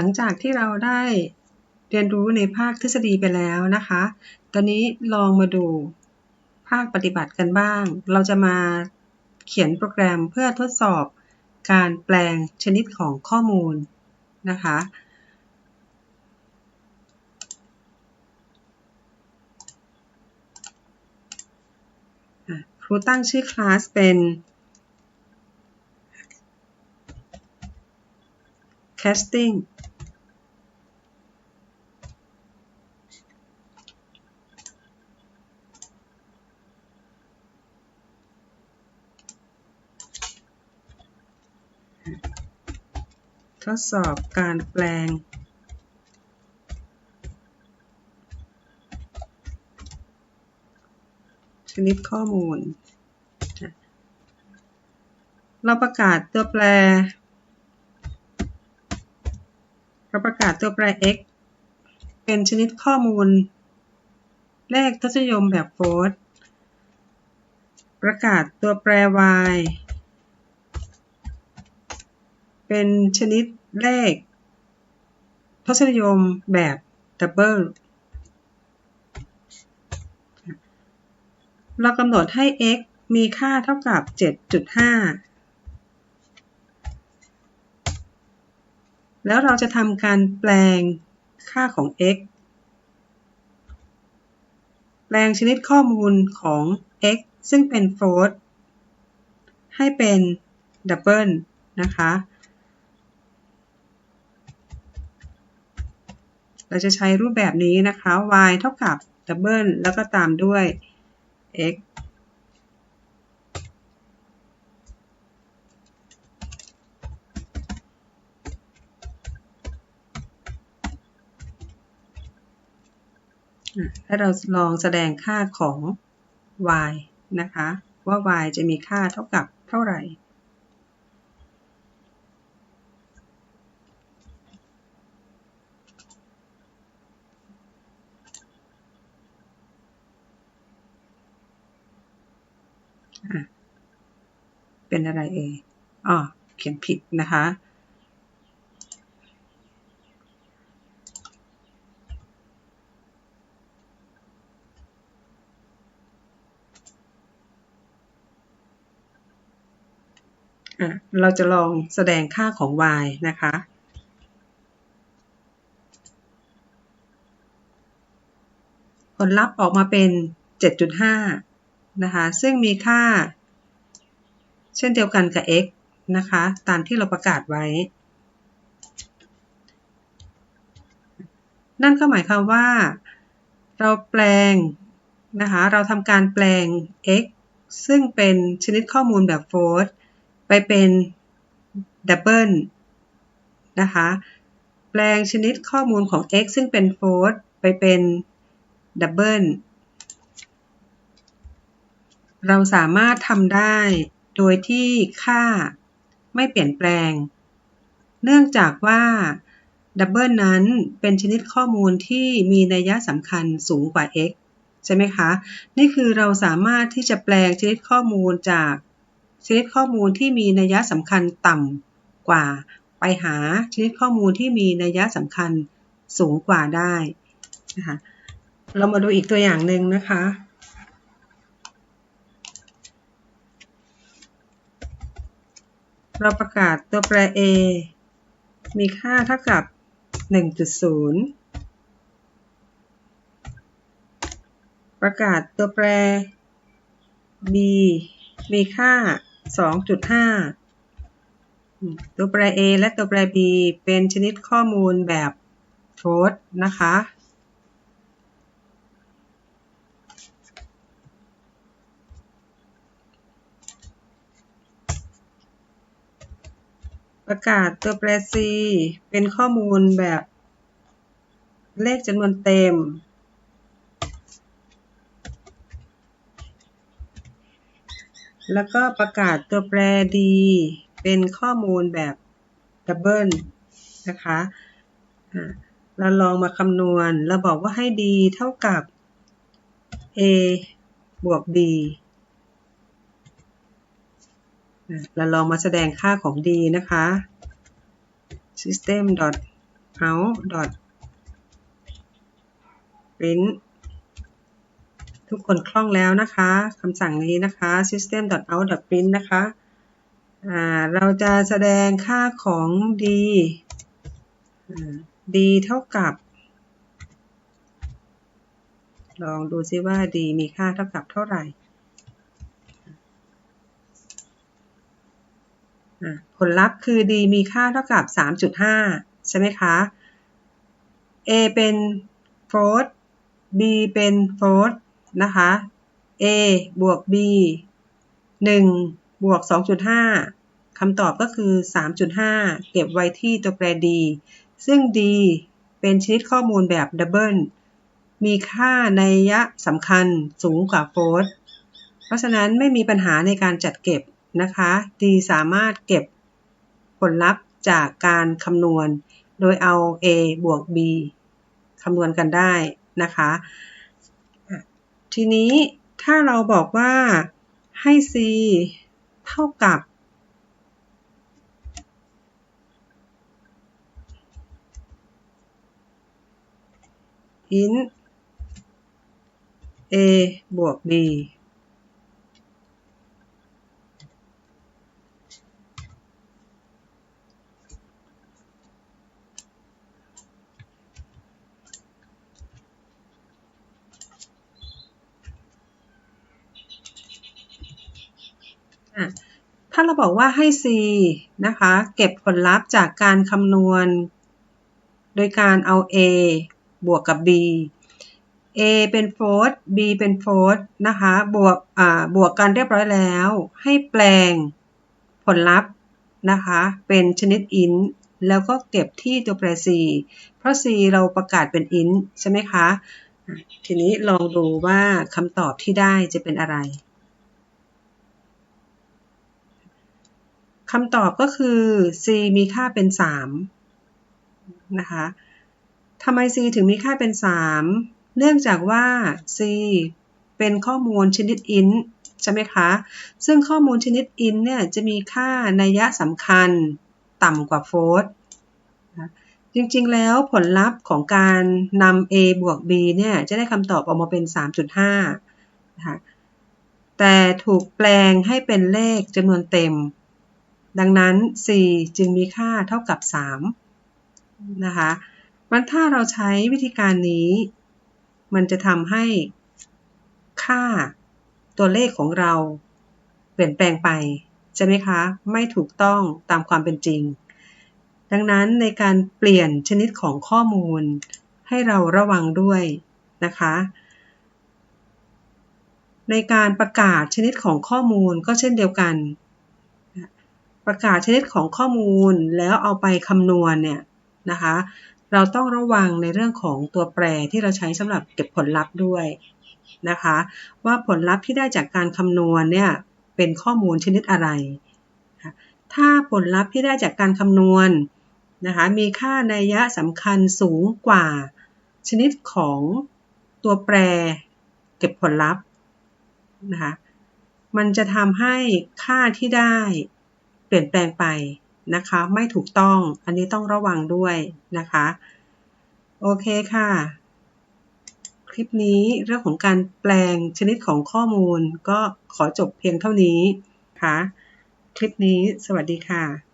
หลังจากที่เราได้เรียนรู้ในภาคทฤษฎีไปแล้วนะคะ ตอนนี้ลองมาดูภาคปฏิบัติกันบ้าง เราจะมาเขียนโปรแกรมเพื่อทดสอบการแปลงชนิดของข้อมูลนะคะ ครูตั้งชื่อคลาสเป็น casting ทดสอบการแปลงชนิดข้อมูล เราประกาศตัวแปร เราประกาศตัวแปร x เป็นชนิดข้อมูล เลขทศนิยมแบบโฟร์ประกาศตัวแปร y เป็นชนิด เลขทศนิยมแบบดับเบิลเรากำหนดให้ x มีค่าเท่ากับ 7.5 แล้วเราจะทำการแปลงค่าของ x แปลงชนิดข้อมูลของ x ซึ่งเป็น float ให้เป็น double นะคะ เราจะใช้รูปแบบนี้นะคะ y เท่ากับ double แล้วก็ตามด้วย x ถ้าเราลองแสดงค่าของ y นะคะ ว่า y จะมีค่าเท่ากับเท่าไหร่ เป็นอะไรเอ่ยอ๋อเขียนผิดนะคะ เราจะลองแสดงค่าของ y นะคะผลลัพธ์ออกมาเป็น 7.5 นะคะ ซึ่งมีค่า เช่นเดียวกันกับ x นะคะ ตามที่เราประกาศไว้ นั่นก็หมายความว่า เราแปลงนะคะ เราทำการแปลง x ซึ่งเป็นชนิดข้อมูลแบบ float ไปเป็นดับเบิลนะคะ แปลงชนิดข้อมูลของ x ซึ่งเป็นโฟร์ไปเป็นดับเบิล เราสามารถทำได้โดยที่ค่าไม่เปลี่ยนแปลง เนื่องจากว่าดับเบิลนั้นเป็นชนิดข้อมูลที่มีนัยสำคัญสูงกว่า x ใช่ไหมคะ นี่คือเราสามารถที่จะแปลงชนิดข้อมูลจากชนิดข้อมูลที่มีนัยสำคัญต่ำกว่า ไปหาชนิดข้อมูลที่มีนัยสำคัญสูงกว่าได้นะคะ เรามาดูอีกตัวอย่างหนึ่งนะคะ เราประกาศตัวแปร a มีค่าเท่ากับ 1.0 ประกาศตัวแปร b มีค่า 2.5 ตัวแปร a และตัวแปร b เป็นชนิดข้อมูลแบบ float นะคะ ประกาศตัวแปร c เป็นข้อมูลแบบ เลขจำนวนเต็ม แล้วก็ประกาศตัวแปร d เป็นข้อมูลแบบดับเบิลนะคะเราลองมาคำนวณ เราบอกว่าให้ d เท่ากับ a บวก b เราลองมาแสดงค่าของ d นะคะ system out print ทุกคนคล่องแล้วนะคะคำสั่งนี้นะคะ system out print นะคะเราจะแสดงค่าของ d d เท่ากับ ลองดูซิว่า d มีค่าเท่ากับเท่าไหร่ ผลลัพธ์คือ d มีค่าเท่ากับ 3.5 ใช่ไหมคะ a เป็น float b เป็น float นะคะ a บวก b 1 บวก 2.5 คำตอบก็คือ 3.5 เก็บไว้ที่ตัวแปร d ซึ่ง d เป็นชนิดข้อมูลแบบดับเบิลมีค่าในยะสำคัญสูงกว่าโฟร์เพราะฉะนั้นไม่มีปัญหาในการจัดเก็บ นะคะ d สามารถเก็บผลลัพธ์จากการคำนวณ โดยเอา a บวก b คำนวณกันได้นะคะ ทีนี้ถ้าเราบอกว่าให้ c เท่ากับ int a บวก b ถ้าเราบอกว่าให้ c นะคะ เก็บผลลัพธ์จากการคำนวณ โดยการเอา a บวกกับ b a เป็นโฟร์ b เป็นโฟร์นะคะ บวกอ่าบวกกันเรียบร้อยแล้ว ให้แปลงผลลัพธ์นะคะ เป็นชนิด int แล้วก็เก็บที่ตัวแปร c เพราะ c เราประกาศเป็น int ใช่ไหมคะ ทีนี้ลองดูว่าคำตอบที่ได้จะเป็นอะไร คำตอบก็คือ c มีค่าเป็น 3 นะคะทำไม c ถึงมีค่าเป็น 3 เนื่องจากว่า c เป็นข้อมูลชนิด int ใช่ไหมคะ ซึ่งข้อมูลชนิด int เนี่ยจะมีค่านัยยะสำคัญต่ำกว่า float จริงๆ แล้วผลลัพธ์ของการนำ a บวก b เนี่ยจะได้คำตอบออกมาเป็น 3.5นะคะแต่ถูกแปลงให้เป็นเลขจำนวนเต็ม ดังนั้น c จึงมีค่าเท่ากับ 3 นะคะมันถ้าเราใช้วิธีการนี้ มันจะทำให้ค่าตัวเลขของเรา เปลี่ยนแปลงไป ใช่ไหมคะ ไม่ถูกต้องตามความเป็นจริง ดังนั้นในการเปลี่ยนชนิดของข้อมูล ให้เราระวังด้วยนะคะ ในการประกาศชนิดของข้อมูลก็เช่นเดียวกัน ประกาศชนิดของข้อมูลแล้วเอาไปคำนวณเนี่ยนะคะ เราต้องระวังในเรื่องของตัวแปรที่เราใช้สำหรับเก็บผลลัพธ์ด้วยนะคะ ว่าผลลัพธ์ที่ได้จากการคำนวณเนี่ยเป็นข้อมูลชนิดอะไร ถ้าผลลัพธ์ที่ได้จากการคำนวณนะคะมีค่านัยยะสำคัญสูงกว่า ชนิดของตัวแปรเก็บผลลัพธ์นะคะมันจะทำให้ค่าที่ได้ เปลี่ยนแปลงไปนะคะ ไม่ถูกต้องอันนี้ต้องระวังด้วยนะคะ โอเคค่ะ คลิปนี้เรื่องของการแปลงชนิดของข้อมูลก็ขอจบเพียงเท่านี้ค่ะ คลิปนี้สวัสดีค่ะ